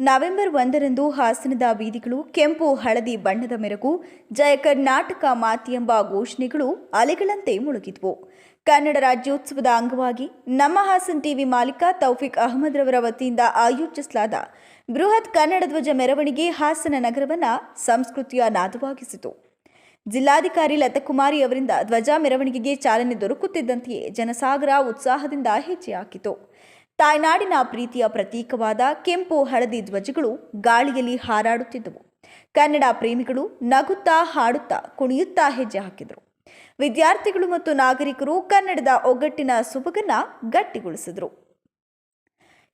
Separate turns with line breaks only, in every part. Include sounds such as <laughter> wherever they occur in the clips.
November ಒಂದರಂದು ಹಾಸನದ ಬೀದಿಗಳು ಕೆಂಪು ಹಳದಿ ಬಣ್ಣದ ಮೆರಗು, ಜಯ ಕರ್ನಾಟಕ ಮಾತಿ ಎಂಬ ಘೋಷಣೆಗಳು ಅಲೆಗಳಂತೆ ಮುಳುಗಿದ್ವು. ಕನ್ನಡ ರಾಜ್ಯೋತ್ಸವದ ಅಂಗವಾಗಿ ನಮ್ಮ ಹಾಸನ್ ಟಿವಿ ಮಾಲೀಕ ತೌಫಿಕ್ ಅಹಮದ್ ರವರ ವತಿಯಿಂದ ಆಯೋಜಿಸಲಾದ ಬೃಹತ್ ಕನ್ನಡ ಧ್ವಜ ಮೆರವಣಿಗೆ ಹಾಸನ ನಗರವನ್ನ ಸಂಸ್ಕೃತಿಯ ನಾದವಾಗಿಸಿತು. ಜಿಲ್ಲಾಧಿಕಾರಿ ಲತಕುಮಾರಿ ಅವರಿಂದ ಧ್ವಜ ಮೆರವಣಿಗೆಗೆ ಚಾಲನೆ ದೊರಕುತ್ತಿದ್ದಂತೆಯೇ ಜನಸಾಗರ ಉತ್ಸಾಹದಿಂದ ಹೆಜ್ಜೆ ಹಾಕಿತು. ತಾಯ್ನಾಡಿನ ಪ್ರೀತಿಯ ಪ್ರತೀಕವಾದ ಕೆಂಪು ಹಳದಿ ಧ್ವಜಗಳು ಗಾಳಿಯಲ್ಲಿ ಹಾರಾಡುತ್ತಿದ್ದವು. ಕನ್ನಡ ಪ್ರೇಮಿಗಳು ನಗುತ್ತಾ ಹಾಡುತ್ತಾ ಕುಣಿಯುತ್ತಾ ಹೆಜ್ಜೆ ಹಾಕಿದರು. ವಿದ್ಯಾರ್ಥಿಗಳು ಮತ್ತು ನಾಗರಿಕರು ಕನ್ನಡದ ಒಗ್ಗಟ್ಟಿನ ಸುಬಗನ್ನ ಗಟ್ಟಿಗೊಳಿಸಿದರು.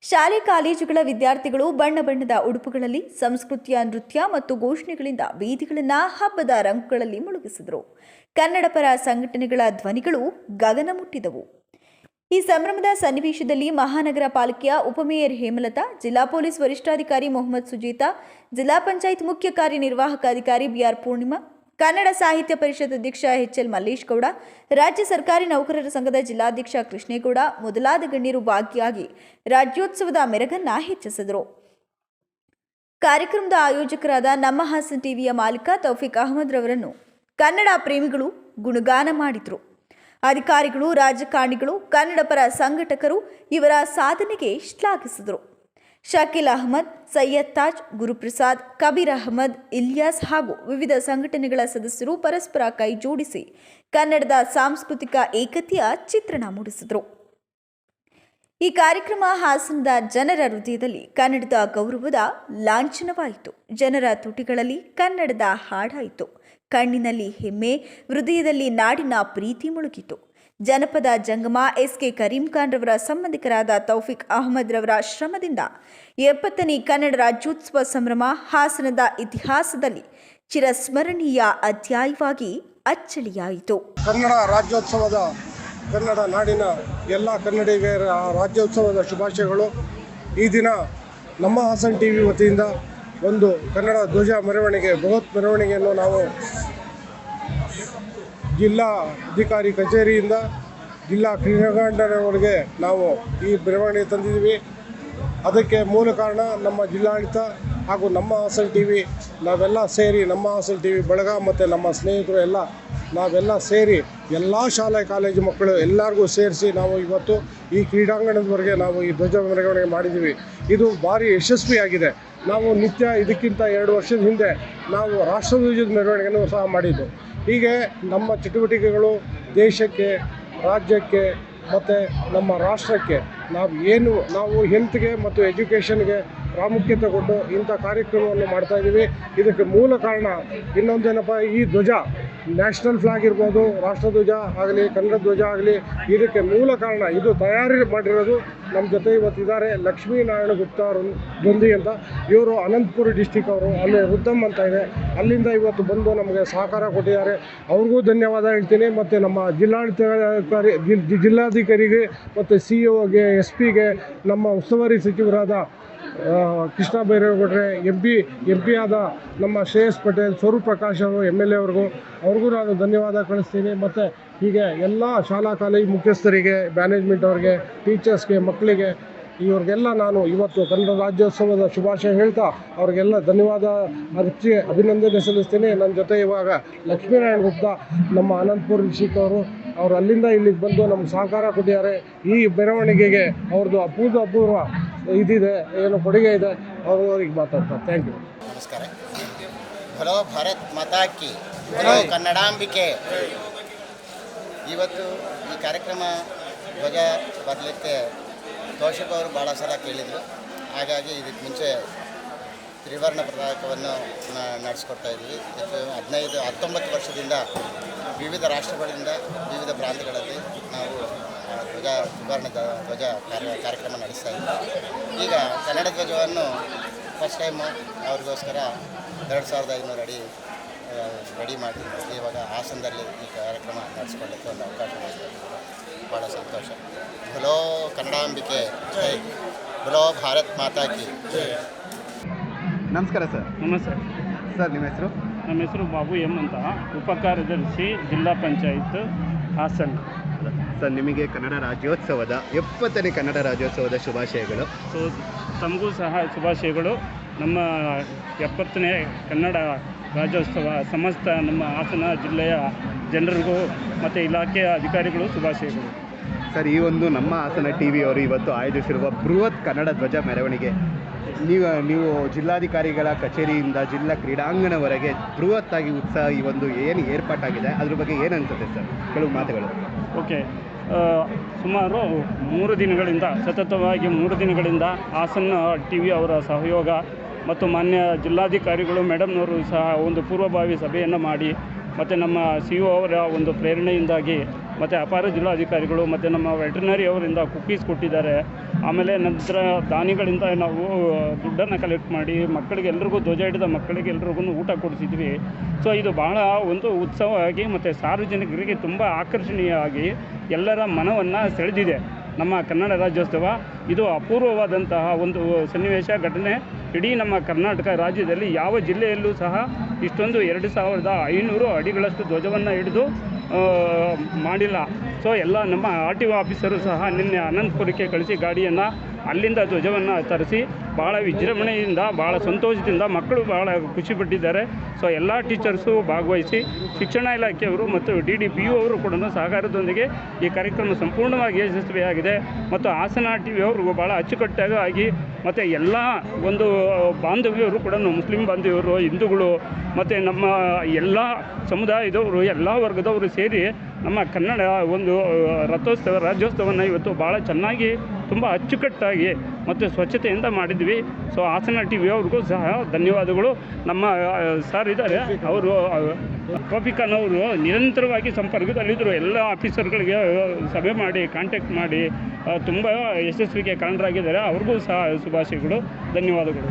ಶಾಲೆ ಕಾಲೇಜುಗಳ ವಿದ್ಯಾರ್ಥಿಗಳು ಬಣ್ಣ ಬಣ್ಣದ ಉಡುಪುಗಳಲ್ಲಿ ಸಂಸ್ಕೃತಿಯ ನೃತ್ಯ ಮತ್ತು ಘೋಷಣೆಗಳಿಂದ ಬೀದಿಗಳನ್ನ ಹಬ್ಬದ ರಂಗುಗಳಲ್ಲಿ ಮುಳುಗಿಸಿದರು. ಕನ್ನಡ ಪರ ಸಂಘಟನೆಗಳ ಧ್ವನಿಗಳು ಗಗನ ಮುಟ್ಟಿದವು. ಈ ಸಂಭ್ರಮದ ಸನ್ನಿವೇಶದಲ್ಲಿ ಮಹಾನಗರ ಪಾಲಿಕೆಯ ಉಪಮೇಯರ್ ಹೇಮಲತಾ, ಜಿಲ್ಲಾ ಪೊಲೀಸ್ ವರಿಷ್ಠಾಧಿಕಾರಿ ಮೊಹಮ್ಮದ್ ಸುಜೀತಾ, ಜಿಲ್ಲಾ ಪಂಚಾಯತ್ ಮುಖ್ಯ ಕಾರ್ಯನಿರ್ವಾಹಕ ಅಧಿಕಾರಿ ಬಿಆರ್ ಪೂರ್ಣಿಮಾ, ಕನ್ನಡ ಸಾಹಿತ್ಯ ಪರಿಷತ್ ಅಧ್ಯಕ್ಷ ಎಚ್ಎಲ್ ಮಲ್ಲೇಶ್ ಗೌಡ, ರಾಜ್ಯ ಸರ್ಕಾರಿ ನೌಕರರ ಸಂಘದ ಜಿಲ್ಲಾಧ್ಯಕ್ಷ ಕೃಷ್ಣೇಗೌಡ, ಮೊದಲಾದ ಗಣ್ಯರು ಭಾಗಿಯಾಗಿ ರಾಜ್ಯೋತ್ಸವದ ಮೆರಗನ್ನ ಹೆಚ್ಚಿಸಿದರು. ಕಾರ್ಯಕ್ರಮದ ಆಯೋಜಕರಾದ ನಮ್ಮ ಹಾಸನ್ ಟಿವಿಯ ಮಾಲೀಕ ತೌಫಿಕ್ ಅಹಮದ್ ರವರನ್ನು ಕನ್ನಡ ಪ್ರೇಮಿಗಳು ಗುಣಗಾನ ಮಾಡಿದರು. ಅಧಿಕಾರಿಗಳು, ರಾಜಕಾರಣಿಗಳು, ಕನ್ನಡ ಪರ ಸಂಘಟಕರು ಇವರ ಸಾಧನೆಗೆ ಶ್ಲಾಘಿಸಿದರು. ಶಕೀಲ್ ಅಹಮದ್, ಸೈಯದ್ ತಾಜ್, ಗುರುಪ್ರಸಾದ್, ಕಬೀರ್ ಅಹಮದ್, ಇಲಿಯಾಸ್ ಹಾಗೂ ವಿವಿಧ ಸಂಘಟನೆಗಳ ಸದಸ್ಯರು ಪರಸ್ಪರ ಕೈ ಜೋಡಿಸಿ ಕನ್ನಡದ ಸಾಂಸ್ಕೃತಿಕ ಏಕತೆಯ ಚಿತ್ರಣ ಮೂಡಿಸಿದರು. ಈ ಕಾರ್ಯಕ್ರಮ ಹಾಸನದ ಜನರ ಹೃದಯದಲ್ಲಿ ಕನ್ನಡದ ಗೌರವದ ಲಾಂಛನವಾಯಿತು. ಜನರ ತುಟಿಗಳಲ್ಲಿ ಕನ್ನಡದ ಹಾಡಾಯಿತು. ಕಣ್ಣಿನಲ್ಲಿ ಹೆಮ್ಮೆ, ಹೃದಯದಲ್ಲಿ ನಾಡಿನ ಪ್ರೀತಿ ಮುಳುಗಿತು. ಜನಪದ ಜಂಗಮ ಎಸ್ ಕೆ ಕರೀಂ ಖಾನ್ ರವರ ಸಂಬಂಧಿಕರಾದ ತೌಫಿಕ್ ಅಹಮದ್ ರವರ ಶ್ರಮದಿಂದ ಎಪ್ಪತ್ತನೇ ಕನ್ನಡ ರಾಜ್ಯೋತ್ಸವ ಸಂಭ್ರಮ ಹಾಸನದ ಇತಿಹಾಸದಲ್ಲಿ ಚಿರಸ್ಮರಣೀಯ ಅಧ್ಯಾಯವಾಗಿ ಅಚ್ಚಳಿಯಾಯಿತು.
ಕನ್ನಡ ರಾಜ್ಯೋತ್ಸವದ ಕನ್ನಡ ನಾಡಿನ ಎಲ್ಲ ಕನ್ನಡಿಗರ ರಾಜ್ಯೋತ್ಸವದ ಶುಭಾಶಯಗಳು. ಈ ದಿನ ನಮ್ಮ ಹಾಸನ ಟಿವಿ ವತಿಯಿಂದ ಒಂದು ಕನ್ನಡ ಧ್ವಜ ಮೆರವಣಿಗೆ, ಬೃಹತ್ ಮೆರವಣಿಗೆಯನ್ನು ನಾವು ಜಿಲ್ಲಾ ಅಧಿಕಾರಿ ಕಚೇರಿಯಿಂದ ಜಿಲ್ಲಾ ಕ್ರೀಡಾಂಗಣದವರೆಗೆ ನಾವು ಈ ಮೆರವಣಿಗೆ ತಂದಿದ್ದೀವಿ. ಅದಕ್ಕೆ ಮೂಲ ಕಾರಣ ನಮ್ಮ ಜಿಲ್ಲಾಡಳಿತ ಹಾಗೂ ನಮ್ಮ ಹಾಸಲ್ ಟಿ ವಿ, ನಾವೆಲ್ಲ ಸೇರಿ ನಮ್ಮ ಹಾಸಲ್ ಟಿ ವಿ, ಬಳಗ ಮತ್ತು ನಮ್ಮ ಸ್ನೇಹಿತರು ಎಲ್ಲ ನಾವೆಲ್ಲ ಸೇರಿ ಎಲ್ಲ ಶಾಲೆ, ಕಾಲೇಜು ಮಕ್ಕಳು ಎಲ್ಲರಿಗೂ ಸೇರಿಸಿ ನಾವು ಇವತ್ತು ಈ ಕ್ರೀಡಾಂಗಣದವರೆಗೆ ನಾವು ಈ ಧ್ವಜ ಮೆರವಣಿಗೆ ಮಾಡಿದ್ದೀವಿ. ಇದು ಭಾರಿ ಯಶಸ್ವಿಯಾಗಿದೆ. ನಾವು ನಿತ್ಯ ಇದಕ್ಕಿಂತ ಎರಡು ವರ್ಷದ ಹಿಂದೆ ನಾವು ರಾಷ್ಟ್ರಧ್ವಜದ ಮೆರವಣಿಗೆಯನ್ನು ಸಹ ಮಾಡಿದ್ದು. ಹೀಗೆ ನಮ್ಮ ಚಟುವಟಿಕೆಗಳು ದೇಶಕ್ಕೆ, ರಾಜ್ಯಕ್ಕೆ ಮತ್ತು ನಮ್ಮ ರಾಷ್ಟ್ರಕ್ಕೆ ನಾವು ಏನು ನಾವು ಹೆಲ್ತ್ಗೆ ಮತ್ತು ಎಜುಕೇಷನ್ಗೆ ಪ್ರಾಮುಖ್ಯತೆ ಕೊಟ್ಟು ಇಂಥ ಕಾರ್ಯಕ್ರಮವನ್ನು ಮಾಡ್ತಾ ಇದ್ದೀವಿ ಇದಕ್ಕೆ ಮೂಲ ಕಾರಣ ಇನ್ನೊಂದೇನಪ್ಪ, ಈ ಧ್ವಜ. ನ್ಯಾಷನಲ್ ಫ್ಲಾಗ್ ಇರ್ಬೋದು ರಾಷ್ಟ್ರಧ್ವಜ ಆಗಲಿ, ಕನ್ನಡ ಧ್ವಜ ಆಗಲಿ, ಇದಕ್ಕೆ ಮೂಲ ಕಾರಣ ಇದು ತಯಾರಿ ಮಾಡಿರೋದು ನಮ್ಮ ಜೊತೆ ಇವತ್ತಿದ್ದಾರೆ ಲಕ್ಷ್ಮೀನಾರಾಯಣ ಗುಪ್ತ ಅವರು ಬಂದಿ ಅಂತ. ಇವರು ಅನಂತಪುರ ಡಿಸ್ಟಿಕ್ ಅವರು, ಅಲ್ಲಿ ರುದ್ದಮ್ ಅಂತ ಇದೆ. ಅಲ್ಲಿಂದ ಇವತ್ತು ಬಂದು ನಮಗೆ ಸಹಕಾರ ಕೊಟ್ಟಿದ್ದಾರೆ. ಅವ್ರಿಗೂ ಧನ್ಯವಾದ ಹೇಳ್ತೀನಿ. ಮತ್ತು ನಮ್ಮ ಜಿಲ್ಲಾಡಳಿತಾಧಿಕಾರಿ ಜಿಲ್ಲಾಧಿಕಾರಿಗೆ, ಮತ್ತು ಸಿ ಒಗೆ ಎಸ್ ಪಿಗೆ ನಮ್ಮ ಉಸ್ತುವಾರಿ ಸಚಿವರಾದ ಕೃಷ್ಣ ಬೈರೇಗೌಡ್ರೆ ಎಂ ಪಿ ಎಂ ಪಿ ಆದ ನಮ್ಮ ಶ್ರೇಯಸ್ ಪಟೇಲ್, ಸ್ವರೂಪ್ ಪ್ರಕಾಶ್ ಅವರು ಎಂ ಎಲ್ ಎ ಅವ್ರಿಗೂ ಅವ್ರಿಗೂ ನಾನು ಧನ್ಯವಾದ ಕಳಿಸ್ತೀನಿ. ಮತ್ತು ಹೀಗೆ ಎಲ್ಲ ಶಾಲಾ ಕಾಲೇಜು ಮುಖ್ಯಸ್ಥರಿಗೆ ಮ್ಯಾನೇಜ್ಮೆಂಟ್ ಅವ್ರಿಗೆ ಟೀಚರ್ಸ್ಗೆ ಮಕ್ಕಳಿಗೆ, ಇವ್ರಿಗೆಲ್ಲ ನಾನು ಇವತ್ತು ಕನ್ನಡ ರಾಜ್ಯೋತ್ಸವದ ಶುಭಾಶಯ ಹೇಳ್ತಾ ಅವ್ರಿಗೆಲ್ಲ ಧನ್ಯವಾದ. ಅರ್ಚಿ ಅಭಿನಂದನೆ ಸಲ್ಲಿಸ್ತೀನಿ. ನನ್ನ ಜೊತೆ ಇವಾಗ ಲಕ್ಷ್ಮೀನಾರಾಯಣ ಗುಪ್ತ, ನಮ್ಮ ಅನಂತಪುರ ಡಿಸ್ಟಿಕ್ ಅವರು, ಅವ್ರು ಅಲ್ಲಿಂದ ಇಲ್ಲಿಗೆ ಬಂದು ನಮ್ಗೆ ಸಹಕಾರ ಕೊಟ್ಟಿದ್ದಾರೆ. ಈ ಮೆರವಣಿಗೆಗೆ ಅವ್ರದ್ದು ಅಪೂರ್ವ ಅಪೂರ್ವ ಇದಿದೆ ಏನು ಕೊಡುಗೆ ಇದೆ ಅವರು ಅವ್ರಿಗೆ ಮಾತಾಡ್ತಾರೆ. ಥ್ಯಾಂಕ್ ಯು
ನಮಸ್ಕಾರ. ಹಲೋ ಭಾರತ್ ಮತಾಕಿ ಹಲೋ ಕನ್ನಡಾಂಬಿಕೆ. ಇವತ್ತು ಈ ಕಾರ್ಯಕ್ರಮ ಧ್ವಜ ಬರಲಿಕ್ಕೆ ಕೌಶಿಕ್ ಅವರು ಭಾಳ ಸಲ ಕೇಳಿದರು. ಹಾಗಾಗಿ ಇದಕ್ಕೆ ಮುಂಚೆ ತ್ರಿವರ್ಣ ಪ್ರದಾಯಕವನ್ನು ನಡೆಸ್ಕೊಡ್ತಾ ಇದ್ವಿ. ಇದು ಹದಿನೈದು ಹತ್ತೊಂಬತ್ತು ವರ್ಷದಿಂದ ವಿವಿಧ ರಾಷ್ಟ್ರಗಳಿಂದ ವಿವಿಧ ಪ್ರಾಂತ್ಯಗಳಲ್ಲಿ ನಾವು ಧ್ವಜ ಸುವರ್ಣ ಧ್ವಜ ಕಾರ್ಯ ಕಾರ್ಯಕ್ರಮ ನಡೆಸ್ತಾ ಇದ್ದೀವಿ ಈಗ ಕನ್ನಡ ಧ್ವಜವನ್ನು ಫಸ್ಟ್ ಟೈಮು ಅವ್ರಿಗೋಸ್ಕರ ಎರಡು ಸಾವಿರದ ಐನೂರು ಅಡಿ ಆ, ರೆಡಿ ಮಾಡಿ ಇವಾಗ ಹಾಸನದಲ್ಲಿ ಈ ಕಾರ್ಯಕ್ರಮ ನಡೆಸ್ಕೊಳ್ಳಿಕ್ಕೆ ಒಂದು ಅವಕಾಶ ಭಾಳ ಸಂತೋಷ. ಬಲೋ ಕನ್ನಡಾಂಬಿಕೆ. ಜೈ. ಬಲೋ ಭಾರತ್ ಮಾತಾ ಕಿ
ನಮಸ್ಕಾರ ಸರ್.
ನಮಸ್ತೆ.
ಸರ್ ನಿಮ್ಮ ಹೆಸರು?
ನಮ್ಮ ಹೆಸರು ಬಾಬು ಎಂ ಅಂತ. ಉಪ ಕಾರ್ಯದರ್ಶಿ ಜಿಲ್ಲಾ ಪಂಚಾಯತ್ ಹಾಸನ.
ಸರ್ ನಿಮಗೆ ಕನ್ನಡ ರಾಜ್ಯೋತ್ಸವದ ಎಪ್ಪತ್ತನೇ ಕನ್ನಡ ರಾಜ್ಯೋತ್ಸವದ ಶುಭಾಶಯಗಳು.
ಸೊ ತಮಗೂ ಸಹ ಶುಭಾಶಯಗಳು. ನಮ್ಮ ಎಪ್ಪತ್ತನೇ ಕನ್ನಡ ರಾಜ್ಯೋತ್ಸವ ಸಮಸ್ತ ನಮ್ಮ ಹಾಸನ ಜಿಲ್ಲೆಯ ಜನರಿಗೂ ಮತ್ತು ಇಲಾಖೆಯ ಅಧಿಕಾರಿಗಳು ಶುಭಾಶಯಗಳು.
ಸರ್ ಈ ಒಂದು ನಮ್ಮ ಹಾಸನ ಟಿ ವಿಯವರು ಇವತ್ತು ಆಯೋಜಿಸಿರುವ ಬೃಹತ್ ಕನ್ನಡ ಧ್ವಜ ಮೆರವಣಿಗೆ. ನೀವು ನೀವು ಜಿಲ್ಲಾಧಿಕಾರಿಗಳ ಕಚೇರಿಯಿಂದ ಜಿಲ್ಲಾ ಕ್ರೀಡಾಂಗಣವರೆಗೆ ಬೃಹತ್ತಾಗಿ ಉತ್ಸಾಹ ಈ ಒಂದು ಏನು ಏರ್ಪಾಟಾಗಿದೆ ಅದ್ರ ಬಗ್ಗೆ ಏನು ಅನಿಸುತ್ತೆ ಸರ್? ಕೆಲವು ಮಾತುಗಳು.
ಓಕೆ. ಸುಮಾರು ಮೂರು ದಿನಗಳಿಂದ, ಸತತವಾಗಿ ಮೂರು ದಿನಗಳಿಂದ ಹಾಸನ ಟಿ ವಿ ಅವರ ಸಹಯೋಗ ಮತ್ತು ಮಾನ್ಯ ಜಿಲ್ಲಾಧಿಕಾರಿಗಳು, ಮೇಡಮ್ನವರು ಸಹ ಒಂದು ಪೂರ್ವಭಾವಿ ಸಭೆಯನ್ನು ಮಾಡಿ ಮತ್ತು ನಮ್ಮ ಸಿ ಇ ಒ ಅವರ ಒಂದು ಪ್ರೇರಣೆಯಿಂದಾಗಿ ಮತ್ತು ಅಪಾರ ಜಿಲ್ಲಾಧಿಕಾರಿಗಳು ಮತ್ತು ನಮ್ಮ ವೆಟರ್ನರಿ ಅವರಿಂದ ಕುಕ್ಕೀಸ್ ಕೊಟ್ಟಿದ್ದಾರೆ. ಆಮೇಲೆ ನಂತರ ದಾನಿಗಳಿಂದ ನಾವು ದುಡ್ಡನ್ನು ಕಲೆಕ್ಟ್ ಮಾಡಿ ಮಕ್ಕಳಿಗೆ ಎಲ್ರಿಗೂ ಧ್ವಜ ಹಿಡಿದ ಮಕ್ಕಳಿಗೆ ಎಲ್ರಿಗೂ ಊಟ ಕೊಡಿಸಿದ್ವಿ. ಸೊ ಇದು ಭಾಳ ಒಂದು ಉತ್ಸವವಾಗಿ ಮತ್ತು ಸಾರ್ವಜನಿಕರಿಗೆ ತುಂಬ ಆಕರ್ಷಣೀಯವಾಗಿ ಎಲ್ಲರ ಮನವನ್ನು ಸೆಳೆದಿದೆ ನಮ್ಮ ಕನ್ನಡ ರಾಜ್ಯೋತ್ಸವ. ಇದು ಅಪೂರ್ವವಾದಂತಹ ಒಂದು ಸನ್ನಿವೇಶ, ಘಟನೆ. ಇಡೀ ನಮ್ಮ ಕರ್ನಾಟಕ ರಾಜ್ಯದಲ್ಲಿ ಯಾವ ಜಿಲ್ಲೆಯಲ್ಲೂ ಸಹ ಇಷ್ಟೊಂದು ಎರಡು ಸಾವಿರದ ಐನೂರು ಅಡಿಗಳಷ್ಟು ಧ್ವಜವನ್ನು ಹಿಡಿದು ಮಾಡಿಲ್ಲ. ಸೊ ಎಲ್ಲ ನಮ್ಮ ಆರ್ ಟಿ ಒ ಆಫೀಸರು ಸಹ ನಿನ್ನೆ ಅನಂತಪುರಕ್ಕೆ ಕಳಿಸಿ ಗಾಡಿಯನ್ನು ಅಲ್ಲಿಂದ ಧ್ವಜವನ್ನು ತರಿಸಿ ಭಾಳ ವಿಜೃಂಭಣೆಯಿಂದ ಭಾಳ ಸಂತೋಷದಿಂದ ಮಕ್ಕಳು ಭಾಳ ಖುಷಿಪಟ್ಟಿದ್ದಾರೆ. ಸೊ ಎಲ್ಲ ಟೀಚರ್ಸು ಭಾಗವಹಿಸಿ ಶಿಕ್ಷಣ ಇಲಾಖೆಯವರು ಮತ್ತು ಡಿ ಡಿ ಪಿ ಅವರು ಕೂಡ ಸಹಕಾರದೊಂದಿಗೆ ಈ ಕಾರ್ಯಕ್ರಮ ಸಂಪೂರ್ಣವಾಗಿ ಯಶಸ್ವಿಯಾಗಿದೆ. ಮತ್ತು ಹಾಸನ ಟಿ ವಿ ಅವರು ಭಾಳ ಅಚ್ಚುಕಟ್ಟಾಗಿ ಮತ್ತು ಎಲ್ಲ ಒಂದು ಬಾಂಧವ್ಯವರು ಕೂಡ ಮುಸ್ಲಿಂ ಬಾಂಧವ್ಯರು, ಹಿಂದೂಗಳು, ಮತ್ತು ನಮ್ಮ ಎಲ್ಲ ಸಮುದಾಯದವರು, ಎಲ್ಲ ವರ್ಗದವರು ಸೇರಿ ನಮ್ಮ ಕನ್ನಡ ಒಂದು ರಥೋತ್ಸವ ರಾಜ್ಯೋತ್ಸವವನ್ನು ಇವತ್ತು ಭಾಳ ಚೆನ್ನಾಗಿ, ತುಂಬ ಅಚ್ಚುಕಟ್ಟಾಗಿ ಮತ್ತು ಸ್ವಚ್ಛತೆಯಿಂದ ಮಾಡಿದ್ವಿ. ಸೊ ಹಾಸನ ಟಿ ವಿ ಅವ್ರಿಗೂ ಸಹ ಧನ್ಯವಾದಗಳು. ನಮ್ಮ ಸರ್ ಇದ್ದಾರೆ. ಅವರು ಕಾಫಿಖಾನ್ ಅವರು ನಿರಂತರವಾಗಿ ಸಂಪರ್ಕದಲ್ಲಿದ್ದರು. ಎಲ್ಲ ಆಫೀಸರ್ಗಳಿಗೆ ಸಭೆ ಮಾಡಿ ಕಾಂಟ್ಯಾಕ್ಟ್ ಮಾಡಿ ತುಂಬ ಯಶಸ್ವಿಗೆ ಕಾರಣರಾಗಿದ್ದಾರೆ. ಅವ್ರಿಗೂ ಸಹ ಶುಭಾಶಯಗಳು. ಧನ್ಯವಾದಗಳು.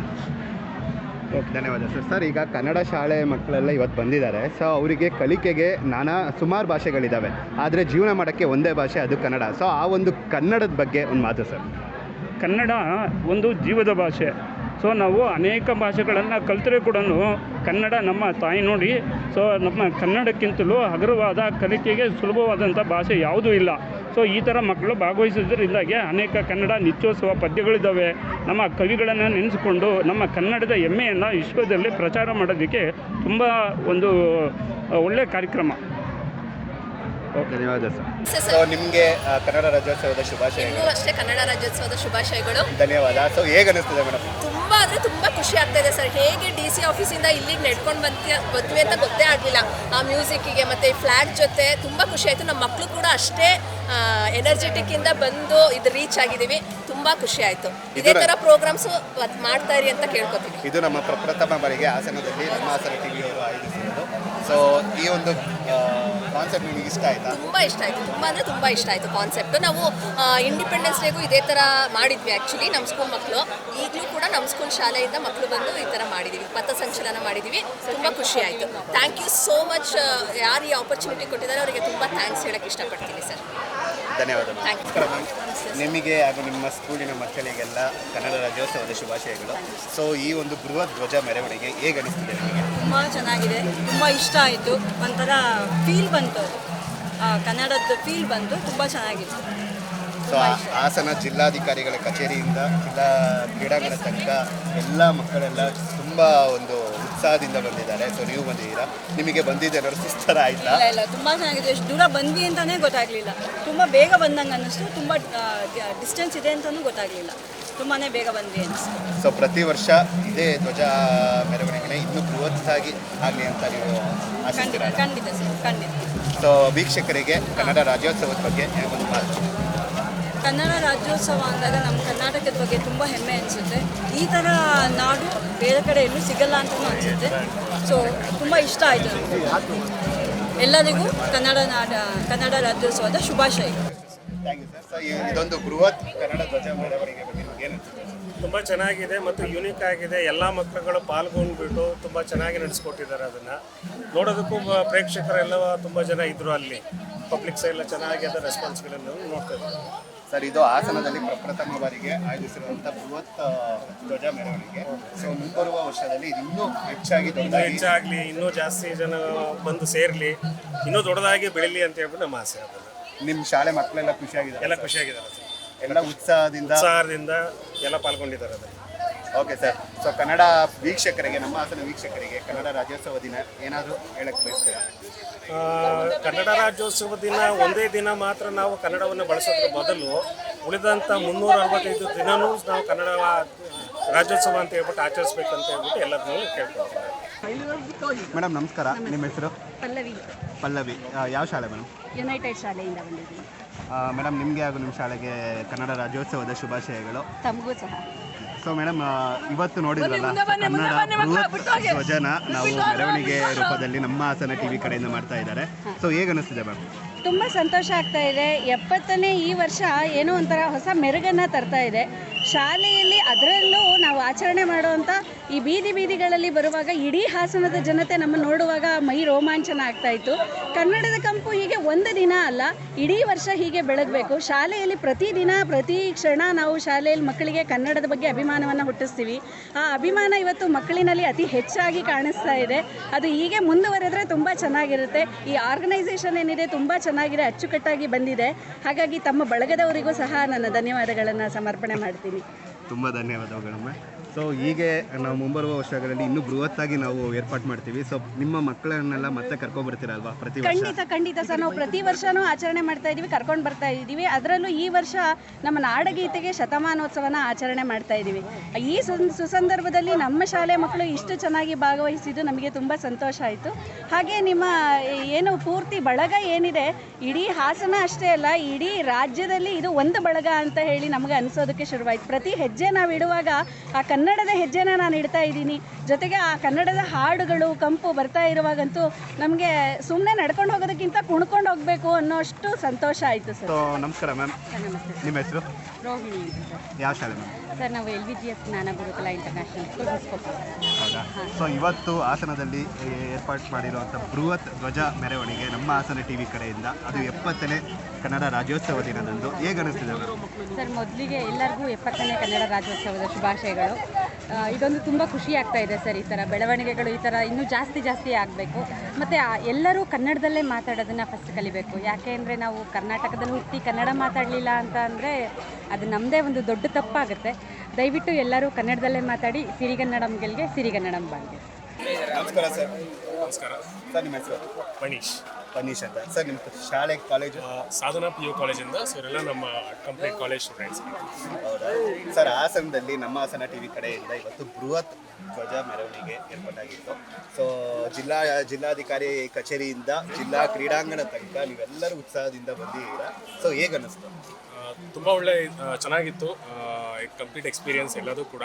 ಓಕೆ ಧನ್ಯವಾದ ಸರ್ ಸರ್ ಈಗ ಕನ್ನಡ ಶಾಲೆ ಮಕ್ಕಳೆಲ್ಲ ಇವತ್ತು ಬಂದಿದ್ದಾರೆ. ಸೊ ಅವರಿಗೆ ಕಲಿಕೆಗೆ ನಾನಾ ಸುಮಾರು ಭಾಷೆಗಳಿದ್ದಾವೆ ಆದರೆ ಜೀವನ ಮಾಡೋಕ್ಕೆ ಒಂದೇ ಭಾಷೆ, ಅದು ಕನ್ನಡ. ಸೊ ಆ ಒಂದು ಕನ್ನಡದ ಬಗ್ಗೆ ಒಂದು ಮಾತು ಸರ್
ಕನ್ನಡ ಒಂದು ಜೀವದ ಭಾಷೆ. ಸೊ ನಾವು ಅನೇಕ ಭಾಷೆಗಳನ್ನು ಕಲ್ತರೆ ಕೂಡ ಕನ್ನಡ ನಮ್ಮ ತಾಯಿ ನೋಡಿ ಸೊ ನಮ್ಮ ಕನ್ನಡಕ್ಕಿಂತಲೂ ಹಗುರವಾದ ಕಲಿಕೆಗೆ ಸುಲಭವಾದಂಥ ಭಾಷೆ ಯಾವುದೂ ಇಲ್ಲ. ಸೊ ಈ ಥರ ಮಕ್ಕಳು ಭಾಗವಹಿಸೋದ್ರಿಂದಾಗಿ ಅನೇಕ ಕನ್ನಡ ನಿತ್ಯೋತ್ಸವ ಪದ್ಯಗಳಿದ್ದಾವೆ. ನಮ್ಮ ಕವಿಗಳನ್ನು ನೆನೆಸಿಕೊಂಡು ನಮ್ಮ ಕನ್ನಡದ ಹೆಮ್ಮೆಯನ್ನು ವಿಶ್ವದಲ್ಲಿ ಪ್ರಚಾರ ಮಾಡೋದಕ್ಕೆ ತುಂಬ ಒಂದು ಒಳ್ಳೆಯ ಕಾರ್ಯಕ್ರಮ.
ಧನ್ಯವಾದ ಸರ್.
ಸರ್,
ಸೊ ನಿಮಗೆ ಕನ್ನಡ ರಾಜ್ಯೋತ್ಸವದ ಶುಭಾಶಯಗಳು.
ಇನ್ನೂ ಅಷ್ಟೇ ಕನ್ನಡ ರಾಜ್ಯೋತ್ಸವದ ಶುಭಾಶಯಗಳು.
ಧನ್ಯವಾದ. ಸೊ ಹೇಗೆ ಅನಿಸ್ತದೆ ಮೇಡಮ್
ತುಂಬಾ ಅಂದ್ರೆ ತುಂಬಾ ಖುಷಿ ಆಗ್ತಾ ಇದೆ ಸರ್. ಹೇಗೆ ಡಿ ಸಿ ಆಫೀಸಿಂದ ಇಲ್ಲಿಗೆ ನಡ್ಕೊಂಡು ಬಂತ ಬಂದ್ವಿ ಅಂತ ಗೊತ್ತೇ ಆಗಲಿಲ್ಲ. ಆ ಮ್ಯೂಸಿಕ್ಕಿಗೆ ಮತ್ತೆ ಫ್ಲಾಗ್ ಜೊತೆ ತುಂಬಾ ಖುಷಿ ಆಯ್ತು. ನಮ್ಮ ಮಕ್ಕಳು ಕೂಡ ಅಷ್ಟೇ ಎನರ್ಜೆಟಿಕ್ ಇಂದ ಬಂದು ಇದು ರೀಚ್ ಆಗಿದ್ದೀವಿ. ತುಂಬಾ ಖುಷಿ ಆಯ್ತು. ಇದೇ ತರ ಪ್ರೋಗ್ರಾಮ್ಸ್ ಮಾಡ್ತಾ ಇರಿ ಅಂತ ಕೇಳ್ಕೊತೀನಿ.
ಇದು ನಮ್ಮ ಪ್ರಪ್ರಥಮ ಬಾರಿಗೆ ಹಾಸನದಲ್ಲಿ ನಮ್ಮ ಹಾಸನ ಟಿ ವಿಯವರು ಆಯೋಜಿಸಿರೋದು. ಸೊ ಈ ಒಂದು ಕಾನ್ಸೆಪ್ಟ್ ನಿಮಗೆ ಇಷ್ಟ ಆಯ್ತಾ?
ತುಂಬಾ ಇಷ್ಟ ಆಯ್ತು. ತುಂಬಾ ಅಂದ್ರೆ ತುಂಬಾ ಇಷ್ಟ ಆಯ್ತು ಕಾನ್ಸೆಪ್ಟ್ ನಾವು ಇಂಡಿಪೆಂಡೆನ್ಸ್ ಡೇಗೂ ಇದೇ ತರ ಮಾಡಿದ್ವಿ ಆಕ್ಚುಲಿ ನಮ್ಮ ಸ್ಕೂಲ್ ಮಕ್ಕಳು ಈಗಲೂ ಕೂಡ ನಮ್ಮ ಸ್ಕೂಲ್ ಶಾಲೆಯಿಂದ ಮಕ್ಕಳು ಬಂದು ಈ ತರ ಮಾಡಿದೀವಿ. ಪಥಸಂಚಲನ ಮಾಡಿದೀವಿ. ತುಂಬಾ ಖುಷಿ ಆಯ್ತು. ಥ್ಯಾಂಕ್ ಯು ಸೋ ಮಚ್ ಯಾರು ಈ ಆಪರ್ಚುನಿಟಿ ಕೊಟ್ಟಿದ್ದಾರೆ, ಅವರಿಗೆ ತುಂಬಾ ಥ್ಯಾಂಕ್ಸ್ ಹೇಳಕ್ ಇಷ್ಟಪಡ್ತೀನಿ ಸರ್.
ಧನ್ಯವಾದ. ನಮಸ್ಕಾರ ಮ್ಯಾಮ್ ನಿಮಗೆ ಹಾಗೂ ನಿಮ್ಮ ಸ್ಕೂಲಿನ ಮಕ್ಕಳಿಗೆಲ್ಲ ಕನ್ನಡ ರಾಜ್ಯೋತ್ಸವದ ಶುಭಾಶಯಗಳು. ಸೊ ಈ ಒಂದು ಬೃಹತ್ ಧ್ವಜ ಮೆರವಣಿಗೆ ಹೇಗೆ ಅನಿಸ್ತಿದೆ ನಿಮಗೆ?
ತುಂಬ ಚೆನ್ನಾಗಿದೆ. ತುಂಬ ಇಷ್ಟ ಆಯಿತು. ಒಂಥರ ಫೀಲ್ ಬಂತು ಆ, ಕನ್ನಡದ ಫೀಲ್ ಬಂತು. ತುಂಬ ಚೆನ್ನಾಗಿತ್ತು
ಸೊ ಹಾಸನ ಜಿಲ್ಲಾಧಿಕಾರಿಗಳ ಕಚೇರಿಯಿಂದ ಜಿಲ್ಲಾ ಕ್ರೀಡಾಂಗಣ ತನಕ ಎಲ್ಲ ಮಕ್ಕಳೆಲ್ಲ ತುಂಬ ಒಂದು ಉತ್ಸಾಹದಿಂದ ಬಂದಿದ್ದಾರೆ. ಸೊ ನೀವು ಬಂದಿದ್ದೀರಾ? ನಿಮಗೆ ಬಂದಿದ್ದೇನಾದ್ರು ಸುಸ್ತರ ಆಯ್ತಾ?
ಇಲ್ಲ ಇಲ್ಲ. ತುಂಬ ಚೆನ್ನಾಗಿದೆ. ಎಷ್ಟು ದೂರ ಬಂದ್ವಿ ಅಂತಲೇ ಗೊತ್ತಾಗಲಿಲ್ಲ. ತುಂಬ ಬೇಗ ಬಂದಂಗೆ ಅನ್ನಿಸ್ತು. ತುಂಬ ಡಿಸ್ಟೆನ್ಸ್ ಇದೆ ಅಂತಲೂ ಗೊತ್ತಾಗಲಿಲ್ಲ. ತುಂಬಾ ಬೇಗ ಬಂದ್ವಿ ಅನ್ನಿಸ್ತು.
ಸೊ ಪ್ರತಿ ವರ್ಷ ಇದೇ ಧ್ವಜ ಮೆರವಣಿಗೆ ಇನ್ನೂ ಬೃಹತ್ತಾಗಿ ಆಗಲಿ ಅಂತ ನೀವು
ಖಂಡಿತ
ಆಶಿಸ್ತೀರಾ
ಖಂಡಿತ ಸರ್. ಖಂಡಿತ.
ಸೊ ವೀಕ್ಷಕರಿಗೆ ಕನ್ನಡ ರಾಜ್ಯೋತ್ಸವದ ಬಗ್ಗೆ ಒಂದು ಮಾತು?
ಕನ್ನಡ ರಾಜ್ಯೋತ್ಸವ ಅಂದಾಗ ನಮ್ಮ ಕರ್ನಾಟಕದ ಬಗ್ಗೆ ತುಂಬ ಹೆಮ್ಮೆ ಅನಿಸುತ್ತೆ. ಈ ಥರ ನಾಡು ಬೇರೆ ಕಡೆ ಎಲ್ಲೂ ಸಿಗಲ್ಲ ಅಂತಲೂ ಅನಿಸುತ್ತೆ. ಸೊ ತುಂಬ ಇಷ್ಟ ಆಯಿತು ಎಲ್ಲರಿಗೂ ಕನ್ನಡ ನಾಡ ಕನ್ನಡ ರಾಜ್ಯೋತ್ಸವದ ಶುಭಾಶಯ.
ಥ್ಯಾಂಕ್ ಯು ಸರ್ ಇದೊಂದು ಬೃಹತ್ ಕನ್ನಡ ಧ್ವಜ ಮೆರವಣಿಗೆ ಬಗ್ಗೆ ಏನು ಅನ್ಸುತ್ತೆ?
ತುಂಬ ಚೆನ್ನಾಗಿದೆ ಮತ್ತು ಯೂನಿಕ್ ಆಗಿದೆ. ಎಲ್ಲ ಮಕ್ಕಳುಗಳು ಪಾಲ್ಗೊಂಡ್ಬಿಟ್ಟು ತುಂಬ ಚೆನ್ನಾಗಿ ನಡೆಸ್ಕೊಟ್ಟಿದ್ದಾರೆ ಅದನ್ನು. ನೋಡೋದಕ್ಕೂ ಪ್ರೇಕ್ಷಕರೆಲ್ಲ ತುಂಬ ಜನ ಇದ್ದರು ಅಲ್ಲಿ. ಪಬ್ಲಿಕ್ಸ್ ಎಲ್ಲ ಚೆನ್ನಾಗಿ ಅದರ ರೆಸ್ಪಾನ್ಸ್ಗಳನ್ನು ನೋಡ್ತಾ ಇದ್ದಾರೆ.
ಸರ್ ಇದು ಹಾಸನದಲ್ಲಿ ಪ್ರಪ್ರಥಮ ಬಾರಿಗೆ ಆಯೋಜಿಸಿರುವಂಥ ಬೃಹತ್ ಧ್ವಜ ಮೆರವಣಿಗೆ. ಸೊ ಮುಂಬರುವ ವರ್ಷದಲ್ಲಿ ಇದು ಇನ್ನೂ ಹೆಚ್ಚಾಗಿ
ಇನ್ನೂ
ದೊಡ್ಡದಾಗಿ
ಹೆಚ್ಚಾಗಲಿ ಇನ್ನೂ ಜಾಸ್ತಿ ಜನ ಬಂದು ಸೇರಲಿ ಇನ್ನೂ ದೊಡ್ಡದಾಗಿ ಬೆಳೀಲಿ ಅಂತ ಹೇಳ್ಬಿಟ್ಟು ನಮ್ಮ ಆಸೆ ಅದನ್ನು
ನಿಮ್ಮ ಶಾಲೆ ಮಕ್ಕಳೆಲ್ಲ ಖುಷಿಯಾಗಿದ್ದಾರೆ
ಎಲ್ಲ ಖುಷಿಯಾಗಿದ್ದಾರೆ ಸರ್.
ಎಲ್ಲ ಉತ್ಸಾಹದಿಂದ
ಉತ್ಸಾಹದಿಂದ ಎಲ್ಲ ಪಾಲ್ಗೊಂಡಿದ್ದಾರೆ ಅದರಲ್ಲಿ.
ಓಕೆ ಸರ್ ಸೊ ಕನ್ನಡ ವೀಕ್ಷಕರಿಗೆ ನಮ್ಮ ಹಾಸನ ವೀಕ್ಷಕರಿಗೆ ಕನ್ನಡ ರಾಜ್ಯೋತ್ಸವ ದಿನ ಏನಾದರೂ ಹೇಳಕ್ಕೆ ಬಯಸ್ತೀರಾ?
ಕನ್ನಡ ರಾಜ್ಯೋತ್ಸವ ದಿನ ಒಂದೇ ದಿನ ಮಾತ್ರ ನಾವು ಕನ್ನಡವನ್ನು ಬಳಸೋದ್ರ ಬದಲು ಉಳಿದಂಥ ಮುನ್ನೂರ ಅರವತ್ತೈದು ದಿನವೂ ನಾವು ಕನ್ನಡ ರಾಜ್ಯೋತ್ಸವ ಅಂತ ಹೇಳ್ಬಿಟ್ಟು ಆಚರಿಸ್ಬೇಕಂತ ಹೇಳ್ಬಿಟ್ಟು ಎಲ್ಲರನ್ನೂ ಕೇಳ್ಕೊಳ್ತೀನಿ
ಮೇಡಮ್ ನಮಸ್ಕಾರ. ನಿಮ್ಮ ಹೆಸರು?
ಪಲ್ಲವಿ.
ಪಲ್ಲವಿ. ಯಾವ ಶಾಲೆ ಮೇಡಮ್
ಯುನೈಟೆಡ್ ಶಾಲೆಯಿಂದ ಬಂದಿದ್ದೀನಿ.
ಮೇಡಮ್ ನಿಮಗೆ ಹಾಗೂ ನಿಮ್ಮ ಶಾಲೆಗೆ ಕನ್ನಡ ರಾಜ್ಯೋತ್ಸವದ ಶುಭಾಶಯಗಳು.
ತಮಗೂ ಸಹ.
ಸೊ ಮೇಡಮ್ ಇವತ್ತು ನೋಡಿದ್ರಲ್ಲ ಕನ್ನಡ ಸ್ವಜನ ನಾವು ಮೆರವಣಿಗೆ ರೂಪದಲ್ಲಿ ನಮ್ಮ ಹಾಸನ ಟಿವಿ ಕಡೆಯಿಂದ ಮಾಡ್ತಾ ಇದ್ದಾರೆ. ಸೊ ಹೇಗೆ ಅನಿಸ್ತಿದೆ ಮ್ಯಾಮ್?
ತುಂಬ ಸಂತೋಷ ಆಗ್ತಾ ಇದೆ. ಎಪ್ಪತ್ತನೇ ಈ ವರ್ಷ ಏನೋ ಒಂಥರ ಹೊಸ ಮೆರುಗನ್ನು ತರ್ತಾ ಇದೆ. ಶಾಲೆಯಲ್ಲಿ ಅದರಲ್ಲೂ ನಾವು ಆಚರಣೆ ಮಾಡುವಂಥ ಈ ಬೀದಿ ಬೀದಿಗಳಲ್ಲಿ ಬರುವಾಗ ಇಡೀ ಹಾಸನದ ಜನತೆ ನಮ್ಮ ನೋಡುವಾಗ ಮೈ ರೋಮಾಂಚನ ಆಗ್ತಾ ಇತ್ತು. ಕನ್ನಡದ ಕಂಪು ಹೀಗೆ ಒಂದು ದಿನ ಅಲ್ಲ, ಇಡೀ ವರ್ಷ ಹೀಗೆ ಬೆಳಗಬೇಕು. ಶಾಲೆಯಲ್ಲಿ ಪ್ರತಿದಿನ, ಪ್ರತಿ ಕ್ಷಣ ನಾವು ಶಾಲೆಯಲ್ಲಿ ಮಕ್ಕಳಿಗೆ ಕನ್ನಡದ ಬಗ್ಗೆ ಅಭಿಮಾನವನ್ನು ಹುಟ್ಟಿಸ್ತೀವಿ. ಆ ಅಭಿಮಾನ ಇವತ್ತು ಮಕ್ಕಳಿನಲ್ಲಿ ಅತಿ ಹೆಚ್ಚಾಗಿ ಕಾಣಿಸ್ತಾ ಇದೆ. ಅದು ಹೀಗೆ ಮುಂದುವರೆದ್ರೆ ತುಂಬ ಚೆನ್ನಾಗಿರುತ್ತೆ. ಈ ಆರ್ಗನೈಸೇಷನ್ ಏನಿದೆ ತುಂಬ ಚೆನ್ನಾಗಿದೆ, ಅಚ್ಚುಕಟ್ಟಾಗಿ ಬಂದಿದೆ. ಹಾಗಾಗಿ ತಮ್ಮ ಬಳಗದವರಿಗೂ ಸಹ ನನ್ನ ಧನ್ಯವಾದಗಳನ್ನು ಸಮರ್ಪಣೆ ಮಾಡ್ತೀನಿ.
ತುಂಬ ಧನ್ಯವಾದಗಳು ಸೊ ಹೀಗೆ ನಾವು ಮುಂಬರುವ ವರ್ಷಗಳಲ್ಲಿ ಇನ್ನೂ ಬೃಹತ್ತಾಗಿ ನಾವು ಏರ್ಪಾಟ್ ಮಾಡ್ತೀವಿ. ಸೊ ನಿಮ್ಮ ಮಕ್ಕಳನ್ನೆಲ್ಲ ಮತ್ತೆ ಕರ್ಕೊಂಡ್ಬರ್ತೀರಲ್ವಾ ಪ್ರತಿ ವರ್ಷ?
ಖಂಡಿತ ಖಂಡಿತ. ಸರ್ ನಾವು ಪ್ರತಿ ವರ್ಷನೂ ಆಚರಣೆ ಮಾಡ್ತಾ ಇದೀವಿ, ಕರ್ಕೊಂಡು ಬರ್ತಾ ಇದ್ದೀವಿ ಅದರಲ್ಲೂ ಈ ವರ್ಷ ನಮ್ಮ ನಾಡಗೀತೆಗೆ ಶತಮಾನೋತ್ಸವನ ಆಚರಣೆ ಮಾಡ್ತಾ ಇದ್ದೀವಿ ಈ ಸುಸಂದರ್ಭದಲ್ಲಿ ನಮ್ಮ ಶಾಲೆ ಮಕ್ಕಳು ಇಷ್ಟು ಚೆನ್ನಾಗಿ ಭಾಗವಹಿಸಿದ್ದು ನಮಗೆ ತುಂಬ ಸಂತೋಷ ಆಯಿತು. ಹಾಗೆ ನಿಮ್ಮ ಏನು ಪೂರ್ತಿ ಬಳಗ ಏನಿದೆ, ಇಡೀ ಹಾಸನ ಅಷ್ಟೇ ಅಲ್ಲ, ಇಡೀ ರಾಜ್ಯದಲ್ಲಿ ಇದು ಒಂದು ಬಳಗ ಅಂತ ಹೇಳಿ ನಮಗೆ ಅನಿಸೋದಕ್ಕೆ ಶುರುವಾಯಿತು. ಪ್ರತಿ ಹೆಜ್ಜೆ ನಾವು ಇಡುವಾಗ ಆ ಕನ್ನಡದ ಹೆಜ್ಜೆನ ನಾನು ಇಡ್ತಾ ಇದ್ದೀನಿ. ಜೊತೆಗೆ ಆ ಕನ್ನಡದ ಹಾಡುಗಳು ಕಂಪು ಬರ್ತಾ ಇರುವಾಗಂತೂ ನಮಗೆ ಸುಮ್ಮನೆ ನಡ್ಕೊಂಡು ಹೋಗೋದಕ್ಕಿಂತ ಕುಣ್ಕೊಂಡು ಹೋಗಬೇಕು ಅನ್ನೋಷ್ಟು ಸಂತೋಷ ಆಯಿತು ಸರ್.
ನಮಸ್ಕಾರ ಮ್ಯಾಮ್. ನಿಮ್ಮ ಹೆಸರು?
ರೋಹಿಣಿ
ಯಾವ ಶಾಲೆ ಮ್ಯಾಮ್?
ಸರ್ ನಾವು L V G S Jnana Gurukula international school Hosakoppa
ಹೌದಾ? ಸೊ ಇವತ್ತು ಹಾಸನದಲ್ಲಿ ಏರ್ಪಾಟ್ ಮಾಡಿರುವಂಥ ಬೃಹತ್ ಧ್ವಜ ಮೆರವಣಿಗೆ ನಮ್ಮ ಹಾಸನ ಟಿ ವಿ ಕಡೆಯಿಂದ. ಅದು ಎಪ್ಪತ್ತನೇ ಕನ್ನಡ ರಾಜ್ಯೋತ್ಸವ ದಿನದಂದು. ಹೇಗೆ ಅನಿಸ್ತಿದೆ
ಸರ್ ಮೊದಲಿಗೆ ಎಲ್ಲರಿಗೂ ಎಪ್ಪತ್ತನೇ ಕನ್ನಡ ರಾಜ್ಯೋತ್ಸವದ ಶುಭಾಶಯಗಳು. ಇದೊಂದು ತುಂಬ ಖುಷಿ ಆಗ್ತಾ ಇದೆ ಸರ್ ಈ ಥರ ಬೆಳವಣಿಗೆಗಳು ಈ ಥರ ಇನ್ನೂ ಜಾಸ್ತಿ ಜಾಸ್ತಿ ಆಗಬೇಕು. ಮತ್ತು ಎಲ್ಲರೂ ಕನ್ನಡದಲ್ಲೇ ಮಾತಾಡೋದನ್ನು ಫಸ್ಟ್ ಕಲಿಬೇಕು. ಯಾಕೆ ಅಂದರೆ ನಾವು ಕರ್ನಾಟಕದಲ್ಲಿ ಹುಟ್ಟಿ ಕನ್ನಡ ಮಾತಾಡಲಿಲ್ಲ ಅಂತ ಅಂದರೆ ಅದು ನಮ್ಮದೇ ಒಂದು ದೊಡ್ಡ ತಪ್ಪಾಗುತ್ತೆ. ದಯವಿಟ್ಟು ಎಲ್ಲರೂ ಕನ್ನಡದಲ್ಲೇ ಮಾತಾಡಿ ಸಿರಿಗನ್ನಡಂ ಗೆಲ್ಗೆ ಸಿರಿಗನ್ನಡಂ ಬಾಳ್ಗೆ
ನಮಸ್ಕಾರ ಸರ್.
ನಮಸ್ಕಾರ.
ಸರ್ ನಿಮ್ಮ ಹೆಸರು?
ಮನೀಶ್.
ಪನೀಶ್ ಅಂತ ಸರ್ ನಿಮ್ಮ ಶಾಲೆ ಕಾಲೇಜು?
ಸಾಧನಾ ಪಿ ಯು ಕಾಲೇಜಿಂದ ಸರ್ ಎಲ್ಲ ನಮ್ಮ ಕಂಪ್ಲೀಟ್ ಕಾಲೇಜ್ ಸ್ಟೂಡೆಂಟ್ಸ್
ಹೌದಾ? ಸರ್ ಹಾಸನದಲ್ಲಿ ನಮ್ಮ ಹಾಸನ ಟಿ ವಿ ಕಡೆಯಿಂದ ಇವತ್ತು ಬೃಹತ್ ಧ್ವಜ ಮೆರವಣಿಗೆ ಏರ್ಪಾಟಾಗಿತ್ತು. ಸೊ ಜಿಲ್ಲಾ ಜಿಲ್ಲಾಧಿಕಾರಿ ಕಚೇರಿಯಿಂದ ಜಿಲ್ಲಾ ಕ್ರೀಡಾಂಗಣ ತನಕ ನೀವೆಲ್ಲರೂ ಉತ್ಸಾಹದಿಂದ ಬಂದಿದ್ದೀರಾ? ಸೊ ಹೇಗೆ ಅನ್ನಿಸ್ತು
ತುಂಬ ಒಳ್ಳೆ ಚೆನ್ನಾಗಿತ್ತು ಕಂಪ್ಲೀಟ್ ಎಕ್ಸ್ಪೀರಿಯನ್ಸ್ ಎಲ್ಲದೂ ಕೂಡ.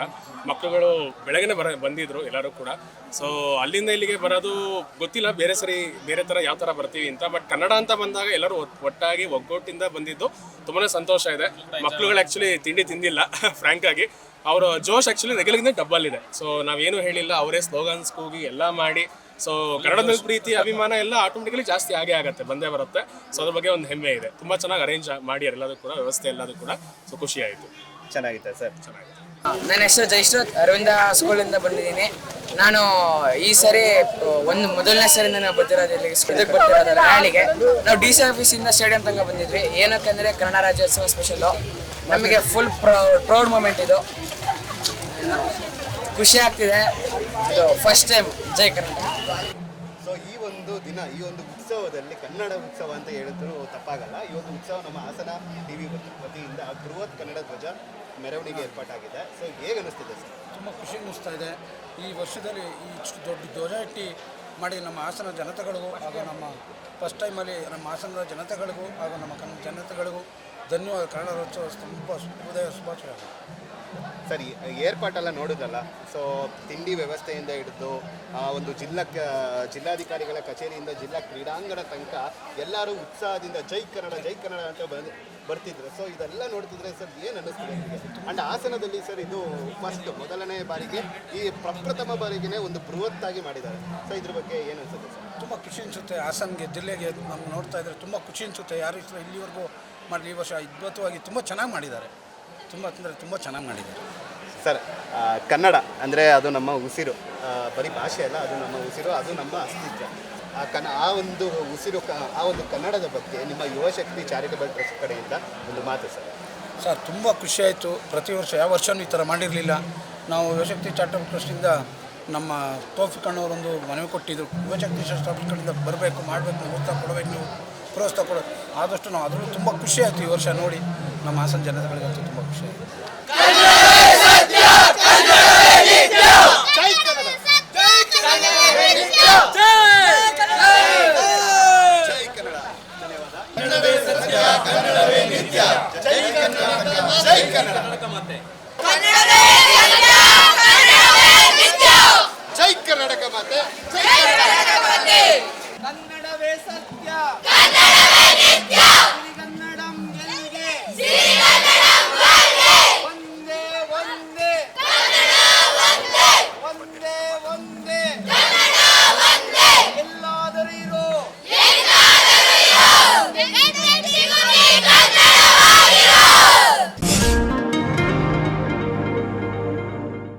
ಮಕ್ಕಳುಗಳು ಬೆಳಗ್ಗೆ ಬರ, ಬಂದಿದ್ರು ಎಲ್ಲರೂ ಕೂಡ. ಸೊ ಅಲ್ಲಿಂದ ಇಲ್ಲಿಗೆ ಬರೋದು ಗೊತ್ತಿಲ್ಲ, ಬೇರೆ ಸರಿ, ಬೇರೆ ಥರ ಯಾವ ಥರ ಬರ್ತೀವಿ ಅಂತ. ಬಟ್ ಕನ್ನಡ ಅಂತ ಬಂದಾಗ ಎಲ್ಲರೂ ಒಟ್- ಒಟ್ಟಾಗಿ ಒಗ್ಗಟ್ಟಿಂದ ಬಂದಿದ್ದು. ತುಂಬಾ ಸಂತೋಷ ಇದೆ. ಮಕ್ಕಳುಗಳು ಆ್ಯಕ್ಚುಲಿ ತಿಂಡಿ ತಿಂದಿಲ್ಲ <laughs> ಫ್ರ್ಯಾಂಕ್ ಆಗಿ. ಅವರ ಜೋಶ್ ಆ್ಯಕ್ಚುಲಿ ರೆಗ್ಯುಲರ್ಗಿಂತ ಡಬ್ಬಲ್ ಇದೆ. ಸೊ ನಾವೇನು ಹೇಳಿಲ್ಲ, ಅವರೇ ಸ್ಲೋಗನ್ಸ್ ಕೂಗಿ ಎಲ್ಲ ಮಾಡಿ ಸೊ ಕನ್ನಡದ ಮೇಲೆ ಪ್ರೀತಿ ಅಭಿಮಾನ ಎಲ್ಲ ಆಟೋಮೆಟಿಕಲಿ ಜಾಸ್ತಿ ಆಗೇ ಆಗುತ್ತೆ ಬಂದೇ ಬರುತ್ತೆ. ಸೊ ಅದ್ರ ಬಗ್ಗೆ ಒಂದು ಹೆಮ್ಮೆ ಇದೆ. ತುಂಬ ಚೆನ್ನಾಗಿ ಅರೇಂಜ್ ಮಾಡಿ ಎಲ್ಲದೂ ಕೂಡ ವ್ಯವಸ್ಥೆ ಎಲ್ಲದೂ ಕೂಡ. ಸೊ ಖುಷಿ ಆಯಿತು.
ಚೆನ್ನಾಗಿದೆ ಸರ್.
ಚೆನ್ನಾಗಿದೆ
ನನ್ನ ಹೆಸರು ಜಯಶ್ರೋತ್ ಅರವಿಂದ ಸ್ಕೂಲಿಂದ ಬಂದಿದ್ದೀನಿ. ನಾನು ಈ ಸರಿ ಒಂದು ಮೊದಲನೇ ಸರಿ ನಾನು ಬರ್ತಿರೋದು ಇಲ್ಲಿ ಇದಕ್ಕೆ ಬರ್ತಿರೋದು ರ್ಯಾಲಿಗೆ ನಾವು ಡಿ ಸಿ ಆಫೀಸಿಂದ ಸ್ಟೇಡಿಯಂ ತನಕ ಬಂದಿದ್ವಿ. ಏನಕ್ಕಂದರೆ ಕನ್ನಡ ರಾಜ್ಯೋತ್ಸವ ಸ್ಪೆಷಲು ನಮಗೆ ಫುಲ್ ಪ್ರೌಡ್ ಮೂಮೆಂಟ್ ಇದು. ಖುಷಿ ಆಗ್ತಿದೆ. ಇದು ಫಸ್ಟ್ ಟೈಮ್ ಜೈ ಕರ್ನಾಟಕ
ಸೊ ಈ ಒಂದು ದಿನ ಈ ಒಂದು ಉತ್ಸವದಲ್ಲಿ ಕನ್ನಡ ಉತ್ಸವ ಅಂತ ಹೇಳಿದ್ರು ತಪ್ಪಾಗಲ್ಲ. ಈ ಒಂದು ಉತ್ಸವ ನಮ್ಮ ಹಾಸನ ಟಿ ವಿ ವತಿಯಿಂದ ಬೃಹತ್ ಕನ್ನಡ ಧ್ವಜ ಮೆರವಣಿಗೆ ಏರ್ಪಾಟಾಗಿದೆ. ಸೊ ಹೇಗೆ ಅನಿಸ್ತಿದೆ ಸರ್?
ತುಂಬ ಖುಷಿ ಅನಿಸ್ತಾ ಇದೆ. ಈ ವರ್ಷದಲ್ಲಿ ಈ ಇಷ್ಟು ದೊಡ್ಡ ಧ್ವಜ ಇಟ್ಟು ಮಾಡಿ ನಮ್ಮ ಹಾಸನ ಜನತೆಗಳಿಗೂ ಹಾಗೂ ನಮ್ಮ ಫಸ್ಟ್ ಟೈಮಲ್ಲಿ ನಮ್ಮ ಹಾಸನದ ಜನತೆಗಳಿಗೂ ಹಾಗೂ ನಮ್ಮ ಕನ್ನಡ ಜನತೆಗಳಿಗೂ ಧನ್ಯವಾದ. ಕನ್ನಡ ರಾಜ್ಯೋತ್ಸವ ತುಂಬ ಶುಭೋದಯ ಶುಭಾಶಯ.
ಸರಿ, ಏರ್ಪಾಟೆಲ್ಲ ನೋಡಿದ್ರಲ್ಲ ಸೊ ತಿಂಡಿ ವ್ಯವಸ್ಥೆಯಿಂದ ಹಿಡಿದು, ಆ ಒಂದು ಜಿಲ್ಲಾ ಕ- ಜಿಲ್ಲಾಧಿಕಾರಿಗಳ ಕಚೇರಿಯಿಂದ ಜಿಲ್ಲಾ ಕ್ರೀಡಾಂಗಣ ತನಕ ಎಲ್ಲರೂ ಉತ್ಸಾಹದಿಂದ ಜೈ ಕನ್ನಡ ಜೈ ಕನ್ನಡ ಅಂತ ಬಂದು, ಬರ್ತಿದ್ರು. ಸೊ ಇದೆಲ್ಲ ನೋಡ್ತಿದ್ರೆ ಸರ್ ಏನು ಅನ್ನಿಸ್ತಿದೆ ಅಂಡ್ ಹಾಸನದಲ್ಲಿ ಸರ್ ಇದು ಫಸ್ಟ್ ಮೊದಲನೇ ಬಾರಿಗೆ, ಈ ಪ್ರಪ್ರಥಮ ಬಾರಿಗೆನೇ ಒಂದು ಬೃಹತ್ತಾಗಿ ಮಾಡಿದ್ದಾರೆ. ಸೊ ಇದ್ರ ಬಗ್ಗೆ ಏನು ಅನ್ಸುತ್ತೆ ಸರ್?
ತುಂಬ ಖುಷಿ ಅನಿಸುತ್ತೆ ಹಾಸನ್ಗೆ, ಜಿಲ್ಲೆಗೆ ನಾವು ನೋಡ್ತಾ ಇದ್ರೆ ತುಂಬ ಖುಷಿ ಅನಿಸುತ್ತೆ. ಯಾರು ಇಲ್ಲಿವರೆಗೂ ಮಾಡಿ ಈ ವರ್ಷ ಅದ್ಭುತವಾಗಿ ತುಂಬ ಚೆನ್ನಾಗಿ ಮಾಡಿದ್ದಾರೆ. ತುಂಬ ಅಂದರೆ ತುಂಬ ಚೆನ್ನಾಗಿ ಮಾಡಿದ್ದಾರೆ.
ಸರ್ ಆ, ಕನ್ನಡ ಅಂದರೆ ಅದು ನಮ್ಮ ಉಸಿರು. ಆ, ಬರೀ ಭಾಷೆ ಅಲ್ಲ ಅದು ನಮ್ಮ ಉಸಿರು ಅದು ನಮ್ಮ ಅಸ್ತಿತ್ವ. ಆ ಕನ್ನ ಆ ಒಂದು ಉಸಿರು ಕ ಆ ಒಂದು ಕನ್ನಡದ ಬಗ್ಗೆ ನಿಮ್ಮ ಯುವಶಕ್ತಿ ಚಾರಿಟಬಲ್ ಟ್ರಸ್ಟ್ ಕಡೆಯಿಂದ ಒಂದು ಮಾತು ಸರ್.
ಸರ್ ತುಂಬ ಖುಷಿಯಾಯಿತು ಪ್ರತಿ ವರ್ಷ ಯಾವ ವರ್ಷವೂ ಈ ಥರ ಮಾಡಿರಲಿಲ್ಲ. ನಾವು ಯುವಶಕ್ತಿ ಚಾರಿಟಬಲ್ ಟ್ರಸ್ಟಿಂದ ನಮ್ಮ ತೋಫಿಕ್ ಅಣ್ಣವರೊಂದು ಮನವಿ ಕೊಟ್ಟಿದ್ದರು ಯುವಶಕ್ತಿ ಚಾರಿಟಬಲ್ ಕಡೆಯಿಂದ ಬರಬೇಕು ಮಾಡಬೇಕು ಪ್ರೋತ್ಸಾಹ ಕೊಡಬೇಕು ನೀವು ಪ್ರೋತ್ಸಾಹ ಕೊಡೋದು ಆದಷ್ಟು ನಾವು ಅದರಲ್ಲೂ ತುಂಬ ಖುಷಿಯಾಯಿತು ಈ ವರ್ಷ ನೋಡಿ. ನಮ್ಮ ಹಾಸನ ಜನತೆಗಳಿಗಂತೂ ತುಂಬ ಖುಷಿ ಜೈ ಕನ್ನಡ ಜೈ ಕನ್ನಡ.